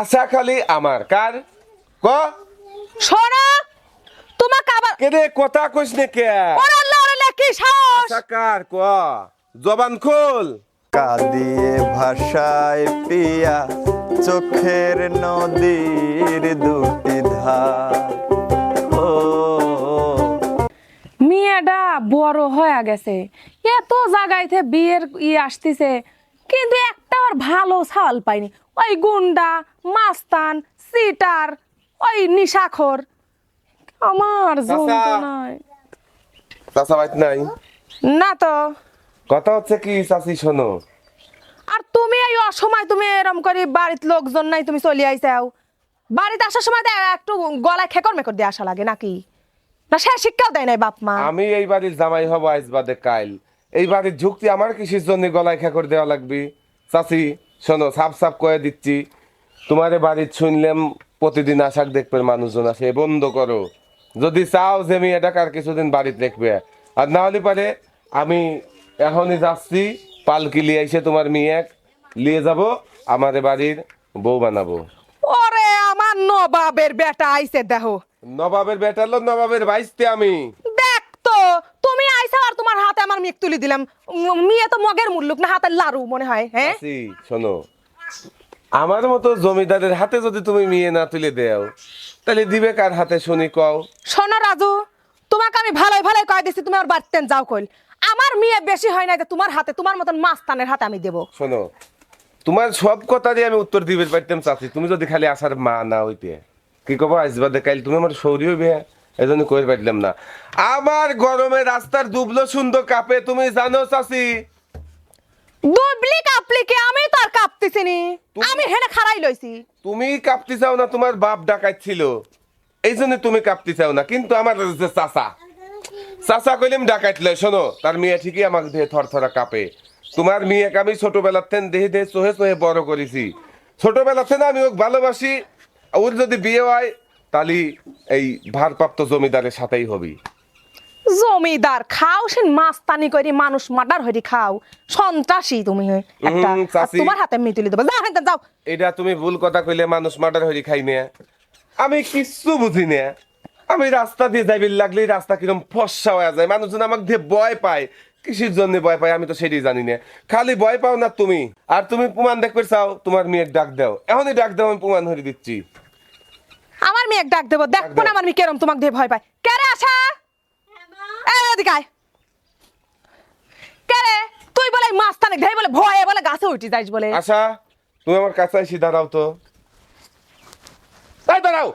আশা খালি আমার। কার? ক? শোনো তোমাকে আবার কেনে কথা কইস নে কে? ওরে আল্লাহ ওরে কি সাহস? আশা কার? ক? জবান খোল। কাঁদিয়ে ভাষায় পিয়া চোখের নদীর দুটি ধার। ও। মেয়েটা বড় হয়ে গেছে। এত জায়গাইতে বিয়ের ই আসতেছে কিন্তু একটা আর ভালো ছাল পাইনি। ওই গুন্ডা মাস্তান সিটার ওই নিশাখর। আমার। যন্ত্রণায়। চাচা বাইত নাই? না তো। কথা হচ্ছে কি চাচি শোনো। আর তুমি এই অসময় তুমি এরম করে বাড়িতে লোকজন নাই তুমি চলে আইসাও। বাড়িতে আসার সময় তো একটু গলায় খেকর মেকর দিয়ে আসা লাগে নাকি? না সে শিক্ষাও দেয় নাই বাপ মা। আমি এই বাড়ির জামাই হব আজ বাদে কাইল এই বাড়ির ঝুঁকতি আমার কৃষির জন্য গলায় খেকর দেওয়া লাগবে? চাচি শোনো সাপ সাপ কয়ে দিচ্ছি। তোমারে বাড়ির শুনলাম প্রতিদিন আশাক দেখবে মানুষজন আসে বন্ধ করো। যদি চাও যে আমি এটা কার কিছুদিন বাড়িতে দেখবে। আর না হলে পারে আমি এখনই যাচ্ছি পালকি লিয়ে এসে তোমার মেয়ে নিয়ে যাব আমাদের বাড়ির বউ বানাবো। ওরে আমার নবাবের বেটা আইছে দেখো। নবাবের বেটালো নবাবের বাইসতে আমি। আইসা আর তোমার হাতে আমার মেয়ে তুলে দিলাম। মেয়ে তো মগের মুল্লুক না হাতের লাড়ু মনে হয় হ্যাঁ? শোনো। আমার মতো জমিদারের হাতে যদি তুমি মেয়ে না তুলে দেও তাহলে দিবে কার হাতে শুনি কও? শোনো রাজু তোমাকে আমি ভালোই ভালোই কয়ে দিছি তুমি আর বাড়তেন যাও কইল। আমার মেয়ে বেশি হয় না যে তোমার হাতে তোমার মতন মাস্তানের হাতে আমি দেবো। শোনো তোমার সব কথারই আমি উত্তর দিবে পারতাম চাচি। তুমি যদি খালি আসার মা না হইতে কি কব? আসবাদে কাইল তুমি আমার সৌরি হইবে এই জন্য কই পারলাম না। আমার গরমে রাস্তার দুবলো সুন্দর কাপে তুমি জানো চাচি? দুবলি কাপলি কে? আমি তো আর কাঁপতেছি নি আমি হেনে খাড়াই লইছি। তুমি কাঁপতে চাও না তোমার বাপ ডাকাইছিল এই জন্য তুমি কাঁপতে চাও না কিন্তু আমার যে চাচা। চাচা কইলাম ডাকাইছিল শোনো তার মেয়ে ঠিকই আমাকে দেহে থরথরা কাঁপে। তোমার মেয়েকে আমি ছোটবেলার থেন দেহে দেহে সোহে সোহে বড় করেছি। ছোটবেলার থেকে আমি ওকে ভালোবাসি। ওর যদি বিয়ে হয় তাহলে এই ভারপ্রাপ্ত জমিদারের সাথেই হবি। জমিদার খাও সে মাস্তানি করি মানুষ মার্ডার হরি খাও। সন্ত্রাসী তুমি একটা। তোমার হাতে আমি তুলে দেবো। যাও হেনতে যাও। এটা তুমি ভুল কথা কইলে মানুষ মার্ডার হরি খাই নে। আমি কিচ্ছু বুঝি না। আমি রাস্তা দিয়ে যাইবি লাগলে রাস্তা কিরম ফসা হয়ে যায়। মানুষজন আমাকে দিয়ে ভয় পায়। কিসের জন্য ভয় পায় আমি তো সেটাই জানি না। খালি ভয় পাও না তুমি। আর তুমি প্রমাণ দেখবে চাও তোমার মেয়ের ডাক দাও। এখনই ডাক দাও আমি প্রমাণ হরি দিচ্ছি। আমার মেয়ে ডাক দেবো দেখব না আমার মেয়ে কেরম তোমাকে দিয়ে ভয় পায়। কেরে আসা এই এদিকে আয়। কেরে তুই বলে মাস্তানে ধেই বলে ভয়ে বলে গাছে উঠি যাইস বলে। আশা তুমি আমার কাছে এসে দাঁড়াও তো। এই দাঁড়াও।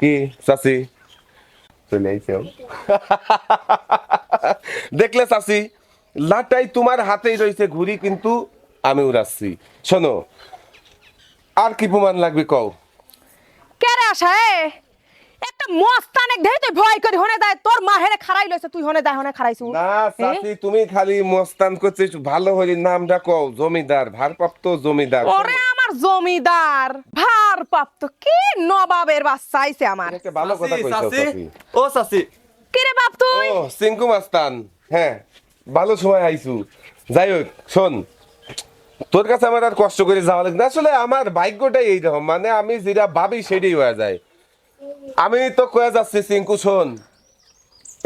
কি চাচি চলে আইসেও দেখলে চাচি লাটাই তোমার হাতেই রয়েছে ঘুরি কিন্তু আমি উড়াচ্ছি। শোনো আর কি প্রমাণ লাগবে কও? কেরে আসা এ? একটা মস্তানে ধেই তুই ভয় করি হনে যায় তোর মা হেনে খারাই লইছে তুই হনে যায় হনে খারাইছু না চাচি তুমি খালি মস্তান করছিস ভালো হরি নামটা কও জমিদার ভারপ্রাপ্ত জমিদার। ওরে আমার জমিদার ভারপ্রাপ্ত কি নবাবের বাচ্চা আইছে আমার। একটা ভালো কথা কইছো ও চাচি। কি রে বাপ তুই? ও সিংকু মাস্তান হ্যাঁ ভালো সময় আইছু। যাই হোক শোন তোর কাছে আমার আর কষ্ট করে যাওয়া লাগে না। আসলে আমার ভাগ্যটাই এই রকম মানে আমি যেটা ভাবি সেটাই হয়ে যায়। আমি তো কয়ে যাচ্ছি সিংকু শোন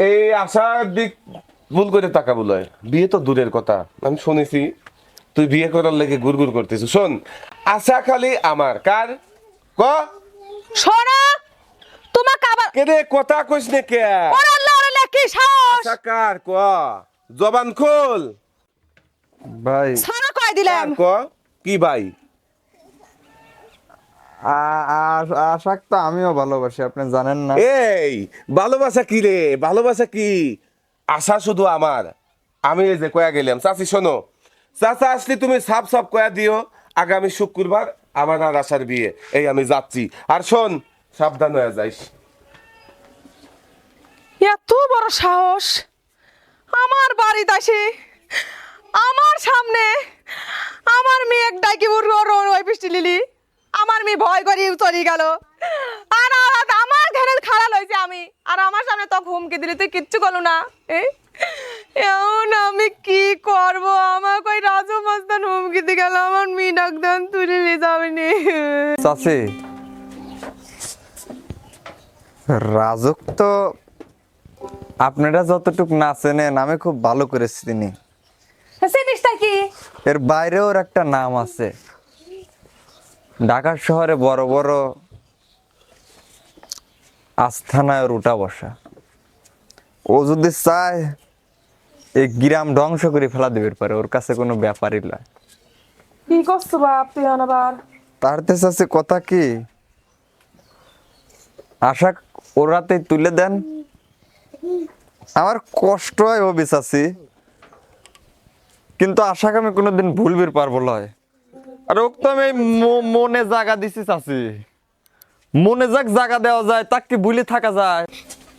এই আশার দিক ভুল করে টাকা বলয় বিয়ে তো দূরের কথা আমি শুনেছি তুই বিয়ে করার লেগে গুড়গুড় করতেছ শোন আশা খালি আমার কার? ক? শোনো তোমাকে আবার কথা কইস নে কে? ওরে আল্লাহ ওরে কি সাহস? আশা কার? ক? জবান খোল। ভাই। ছাড়া কয় দিলাম। ক কি ভাই? আশাক তো আমিও ভালোবাসি আপনি জানেন না। এই ভালোবাসা কি রে? ভালোবাসা কি? আশা শুধু আমার। আমি এই যে কয়া গেলাম। চাচি শোনো। চাচা আসলে তুমি সাপ সাপ কয়া দিও। আগামী শুক্রবার আমার আর আশার বিয়ে। এই আমি যাচ্ছি। আর শোন সাবধান হয়ে যাইস। এত বড় সাহস। আমার বাড়িতে আসে আমার সামনে আমার মেয়ে এক ডাকি ওই বৃষ্টি লিলি। আমার মেয়ে ভয় করি চলে গেল। আর আমার ঘরে খাড়া লইছে আমি। আর আমার সামনে তো হুমকি দিলি, তুই কিচ্ছু করলু না এখন আমি কি করব? আমাকে ওই রাজু মাস্তান হুমকি দিয়ে গেল, আমার মেয়ে ডাক্তার তুলে নিয়ে যাবে নি। চাচি, রাজক তো আপনারা যতটুক না চেনেন, আমি খুব ভালো করে চিনি। জিনিসটা কি এর বাইরেও ওর একটা নাম আছে। ঢাকা শহরে বড় বড় আস্থানায় ওর উঠা বসা। ও যদি চায় এই গ্রাম ধ্বংস করে ফেলা দেবে পারে ওর কাছে কোনো ব্যাপারই নয় কি করছ বাপ তুই আবার? তার আছে কথা কি? আশা ওরাতে তুলে দেন। আমার কষ্ট হয় ও বিশ্বাসী কিন্তু আশা আমি কোনোদিন ভুলবির পারব লয়। আর ওকে তো আমি ম- মনে জায়গা দিছি চাচি। মনে যাক জায়গা দেওয়া যায় তাকে কি ভুলে থাকা যায়।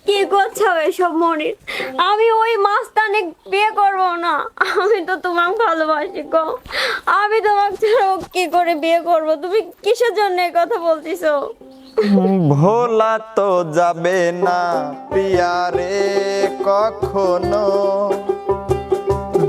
কি করছ এসব মনির আমি ওই মাস্তানে বিয়ে করব না। আমি তো তোমাকে ভালোবাসি গো। আমি তোমাকে ছাড়া ও কি করে বিয়ে করব? তুমি কিসের জন্য এই কথা বলতিছো? ভোলা তো যাবে না পিয়ারে কখনো।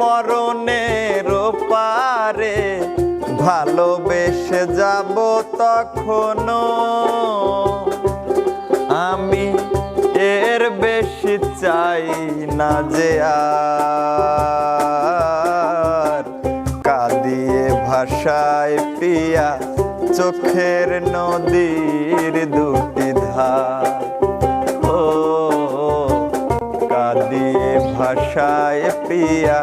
মরণের পারে ভালোবেসে যাব তখনো আমি এর বেশি চাই না যে আর। কাঁদিয়ে ভাষায় পিয়া চোখের নদীর দুটি ধার। ভাষায় পিয়া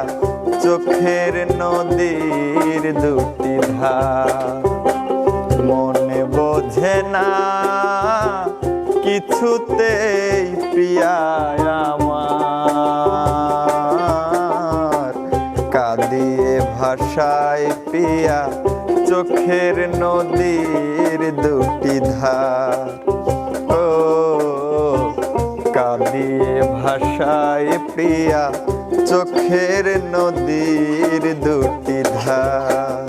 চোখের নদীর দুটি ধার। মনে বোঝে না, কিছুতেই প্রিয়া আমার। কাঁদিয়ে ভাষায় পিয়া চোখের নদীর দুটি ধার। ও, কাঁদিয়ে ভাষায় প্রিয়া চোখের নদীর দুটি ধার।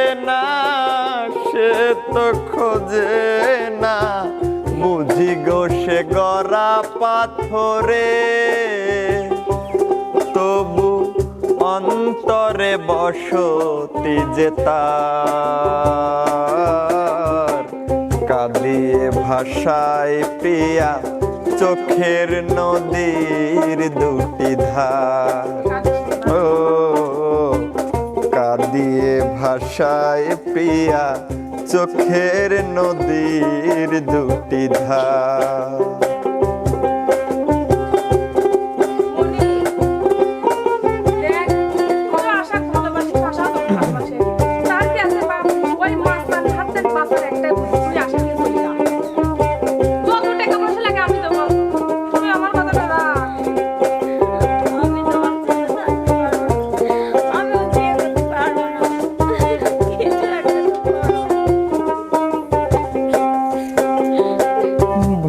তো খোঁজে না। বুঝি গো সে গড়া পাথরে। তবু অন্তরে বসতি যে তার। কাঁদিয়ে ভাষায় প্রিয়া, চোখের নদীর দুটি ধার। ও, কাঁদিয়ে ভাষায় প্রিয়া চোখের নদীর দুটি ধার।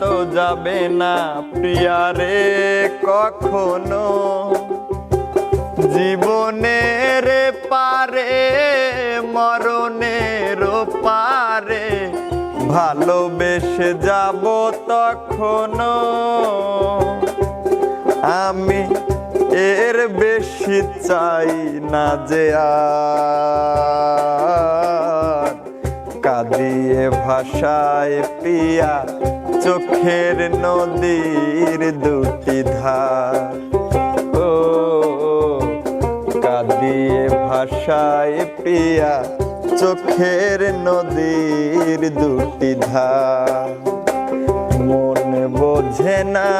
তো যাবে না প্রিয়ারে কখনো। জীবনের পারে, মরণের পারে, ভালোবেসে যাব তখনো। আমি এর বেশি চাই না যে কাঁদিয়ে ভাষায় পিয়া, চোখের নদীর দুটি ধার। ও, কাঁদিয়ে ভাষায় পিয়া, চোখের নদীর দুটি ধার। মন বোঝে না,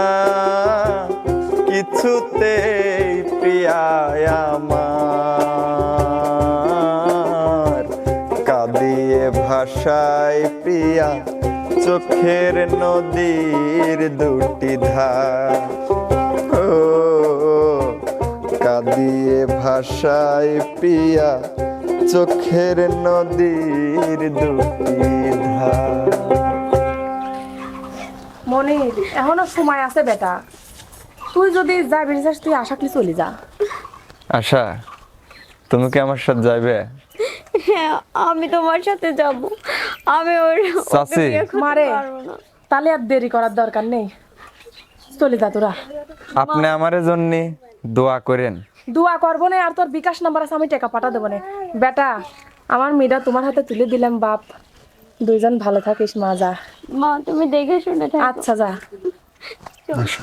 কিছুতেই প্রিয়ায় আমার। ভাষায় প্রিয়া চোখের নদীর দুটি ধার। ও কাঁদিয়ে ভাষায় প্রিয়া চোখের নদীর দুটি ধার। মনির এখনও সময় আছে বেটা। তুই যদি যাবি চাস তুই আশা করি চলে যা। আশা? তুমি কি আমার সাথে যাইবে? হ্যাঁ আমি তোমার সাথে যাব। আমি ওর করতে মারে। তাহলে আর দেরি করার দরকার নেই। চলে যা তোরা। আপনি আমার জন্য দোয়া করেন। দোয়া করব না আর তোর বিকাশ নাম্বার আছে আমি টাকা পাঠা দেবো না। বেটা আমার মেয়েটা তোমার হাতে তুলে দিলাম বাপ। দুইজন ভালো থাকিস মা যা। মা তুমি দেখে শুনে থাকো। আচ্ছা যা। আসো।